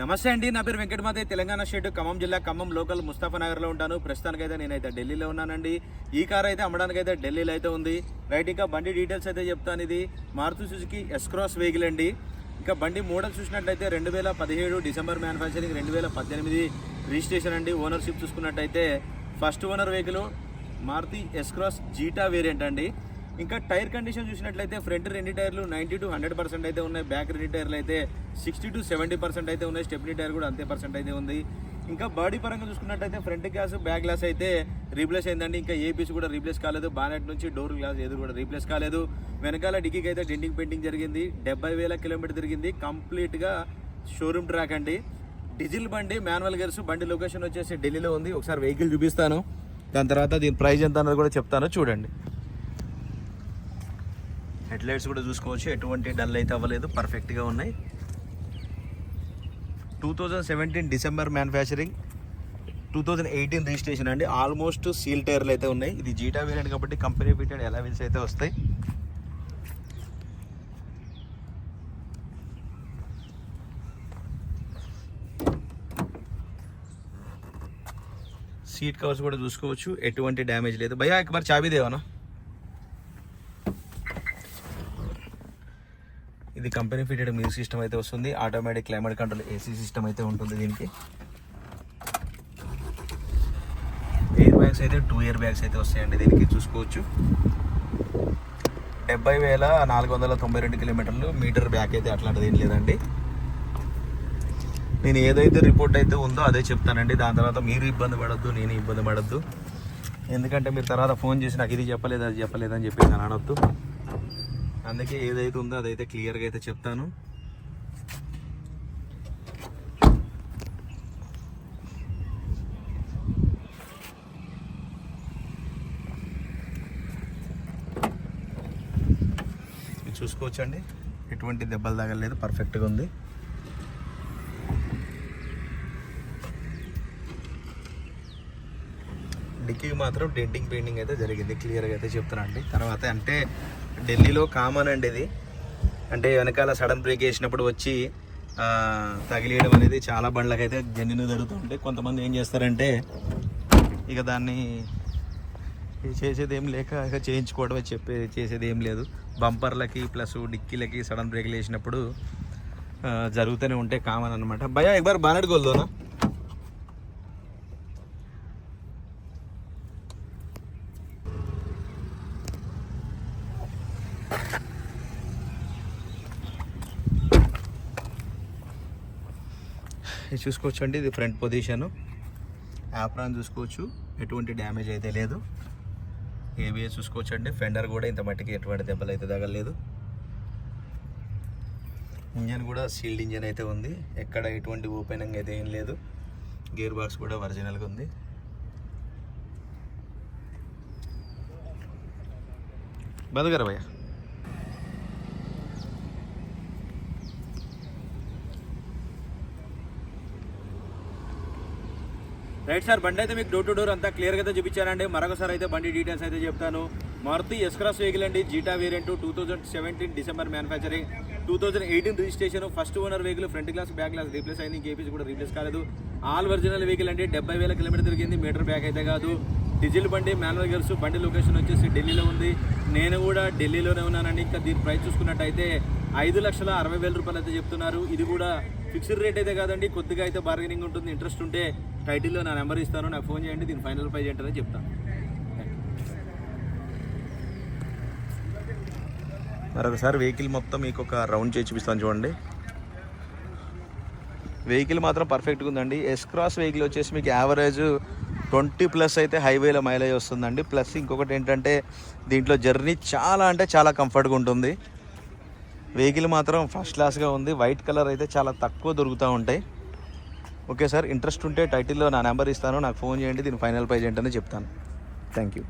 నమస్తే అండి నా పేరు వెంకటమాదే తెలంగాణ స్టేట్ ఖమ్మం జిల్లా ఖమ్మం లోకల్ ముస్తాఫానగర్లో ఉంటాను. ప్రస్తుతానికైతే నేనైతే ఢిల్లీలో ఉన్నానండి. ఈ కార్ అయితే అమ్మడానికైతే ఢిల్లీలో అయితే ఉంది. రైట్ ఇంకా బండి డీటెయిల్స్ అయితే చెప్తాను ఇది. మారుతి సుజుకి ఎస్క్రాస్ వెహికల్ అండి. ఇంకా బండి మోడల్ చూసినట్లయితే రెండు వేల పదిహేడు డిసెంబర్ మ్యానుఫ్యాక్చరింగ్ రెండు వేల పద్దెనిమిది రిజిస్ట్రేషన్ అండి. ఓనర్షిప్ చూసుకున్నట్టయితే first owner vehicle Maruti S Cross Zeta variant అండి. ఇంకా టైర్ కండిషన్ చూసినట్లయితే ఫ్రంట్ రెండు టైర్లు నైంటీ టు హండ్రెడ్ పర్సెంట్ అయితే ఉన్నాయి బ్యాక్ రెండు టైర్లు అయితే సిక్స్టీ టు సెవెంటీ పర్సెంట్ అయితే ఉన్నాయి స్టెప్నీ టైర్ కూడా అంతే పర్సెంట్ అయితే ఉంది. ఇంకా బాడీ పరంగా చూసుకున్నట్టయితే ఫ్రంట్ గ్లాస్ బ్యాక్ గ్లాస్ అయితే రీప్లేస్ అయిందండి. ఇంకా ఏ పీస్ కూడా రీప్లేస్ కాలేదు. బానెట్ నుంచి డోర్ గ్లాస్ ఎదురు కూడా రీప్లేస్ కాలేదు. వెనకాల డిక్కీకి అయితే డెంటింగ్ పెయింటింగ్ జరిగింది. డెబ్బై వేల కిలోమీటర్ తిరిగింది. కంప్లీట్గా షోరూమ్ ట్రాక్ అండి. డీజిల్ బండి మాన్యువల్ గేర్స్ బండి లొకేషన్ వచ్చేసి ఢిల్లీలో ఉంది. ఒకసారి వెహికల్ చూపిస్తాను. దాని తర్వాత దీని ప్రైస్ ఎంత అన్నది కూడా చెప్తాను. చూడండి. హెడ్ లైట్స్ కూడా చూసుకోవచ్చు. ఎటువంటి డల్ అయితే అవ్వలేదు. పర్ఫెక్ట్గా ఉన్నాయి. Two thousand seventeen December manufacturing two thousand eighteen registration అండి. ఆల్మోస్ట్ సీల్ టైర్లు అయితే ఉన్నాయి. ఇది జీటా వేరియంట్ కాబట్టి కంపెనీ ఫిటెడ్ ఎలవెన్స్ అయితే వస్తాయి. సీట్ కవర్స్ కూడా చూసుకోవచ్చు. ఎటువంటి డ్యామేజ్ లేదు. భయ్యా ఎక్కువ చాబీ దేవానా? ఇది కంపెనీ ఫిటెడ్ మ్యూజిక్ సిస్టమ్ అయితే వస్తుంది. Automatic climate control AC system అయితే ఉంటుంది దీనికి. ఎయిర్ బ్యాగ్స్ అయితే టూ ఇయర్ బ్యాగ్స్ అయితే వస్తాయండి దీనికి చూసుకోవచ్చు. డెబ్బై వేల నాలుగు వందల తొంభై రెండు కిలోమీటర్లు మీటర్ బ్యాక్ అయితే అట్లాంటిది ఏం లేదండి. నేను ఏదైతే రిపోర్ట్ అయితే ఉందో అదే చెప్తానండి. దాని తర్వాత మీరు ఇబ్బంది పడద్దు నేను ఇబ్బంది పడద్దు. ఎందుకంటే మీరు తర్వాత ఫోన్ చేసి నాకు ఇది చెప్పలేదు అది చెప్పలేదు అని చెప్పేసి అని అనొద్దు. అందుకే ఏదైతే ఉందో అదైతే క్లియర్గా అయితే చెప్తాను. ఇది చూసుకోవచ్చండి. ఎటువంటి దెబ్బలు తగలేదు పర్ఫెక్ట్గా ఉంది. డిక్కీ మాత్రం డెంటింగ్ పెయింటింగ్ అయితే జరిగింది. క్లియర్గా అయితే చెప్తానండి తర్వాత అంటే ఢిల్లీలో కామన్ అండి ఇది. అంటే వెనకాల సడన్ బ్రేక్ వేసినప్పుడు వచ్చి తగిలేయడం అనేది చాలా బండ్లకైతే అయితే జెన్యున్ జరుగుతుంటే కొంతమంది ఏం చేస్తారంటే ఇక దాన్ని చేసేది ఏం లేక ఇక చేయించుకోవడమే చెప్పే చేసేది ఏం లేదు. బంపర్లకి ప్లస్ డిక్కీలకి సడన్ బ్రేక్లు వేసినప్పుడు జరుగుతూనే ఉంటే కామన్ అనమాట భయ ఎక్బార్ బానెట్ గోల్దోనా? ఇది చూసుకోవచ్చు అండి ఇది ఫ్రంట్ పొజిషన్. యాప్రాన్ చూసుకోవచ్చు ఎటువంటి డ్యామేజ్ అయితే లేదు. ఏబిఎస్ చూసుకోవచ్చు అండి ఫెండర్ కూడా ఇంత మట్టికి ఎటువంటి దెబ్బలు అయితే తగలేదు ఇంజన్ కూడా సీల్డ్ ఇంజన్ అయితే ఉంది ఎక్కడ ఎటువంటి ఓపెనింగ్ అయితే ఏం లేదు. గేర్ బాక్స్ కూడా ఒరిజినల్గా ఉంది. బంద్ భయ్యా రైట్ సార్ బండి అయితే మీకు డోర్ టు డోర్ అంతా క్లియర్గా అయితే చూపించానండి. మరొకసారి అయితే బండి డీటెయిల్స్ అయితే చెప్తాను. మారుతి ఎస్క్రాస్ వెహికల్ అండి Zeta variant two thousand seventeen December manufacturing two thousand eighteen registration first owner vehicle front glass back glass replace అయింది. ఇంకేపీసీ కూడా రీప్లేస్ కాలేదు. ఆల్ ఒరిజినల్ వెహికల్ అండి డెబ్బై వేల కిలోమీటర్ తిరిగింది మీటర్ బ్యాక్ అయితే కాదు. డీజిల్ బండి మాన్యువల్ గేర్స్ బండి లొకేషన్ వచ్చేసి ఢిల్లీలో ఉంది. నేను కూడా ఢిల్లీలోనే ఉన్నానండి. ఇంకా దీని ప్రైస్ చూసుకున్నట్టయితే ఐదు లక్షల అరవై వేల రూపాయలు అయితే చెప్తున్నారు. ఇది కూడా ఫిక్స్డ్ రేట్ అయితే కాదండి. కొద్దిగా అయితే బార్గెనింగ్ ఉంటుంది ఇంట్రెస్ట్ ఉంటే టైటిల్లో నా నెంబర్ ఇస్తాను నాకు ఫోన్ చేయండి దీన్ని ఫైనల్ ప్రైజ్ ఏంటనే చెప్తాను. మరొకసారి వెహికల్ మొత్తం మీకు ఒక రౌండ్ చేసి చూపిస్తాను చూడండి. వెహికల్ మాత్రం పర్ఫెక్ట్గా ఉందండి. ఎస్ క్రాస్ వెహికల్ వచ్చేసి మీకు యావరేజ్ ట్వంటీ ప్లస్ అయితే హైవేలో మైలేజ్ వస్తుందండి. ప్లస్ ఇంకొకటి ఏంటంటే దీంట్లో జర్నీ చాలా అంటే చాలా కంఫర్ట్గా ఉంటుంది. వెహికల్ మాత్రం ఫస్ట్ క్లాస్గా ఉంది. వైట్ కలర్ అయితే చాలా తక్కువ దొరుకుతూ ఉంటాయి. ఓకే సార్ ఇంట్రెస్ట్ ఉంటే టైటిల్లో నా నెంబర్ ఇస్తాను నాకు ఫోన్ చేయండి దీని ఫైనల్ ప్రైజ్ ఏంటని చెప్తాను. Thank you.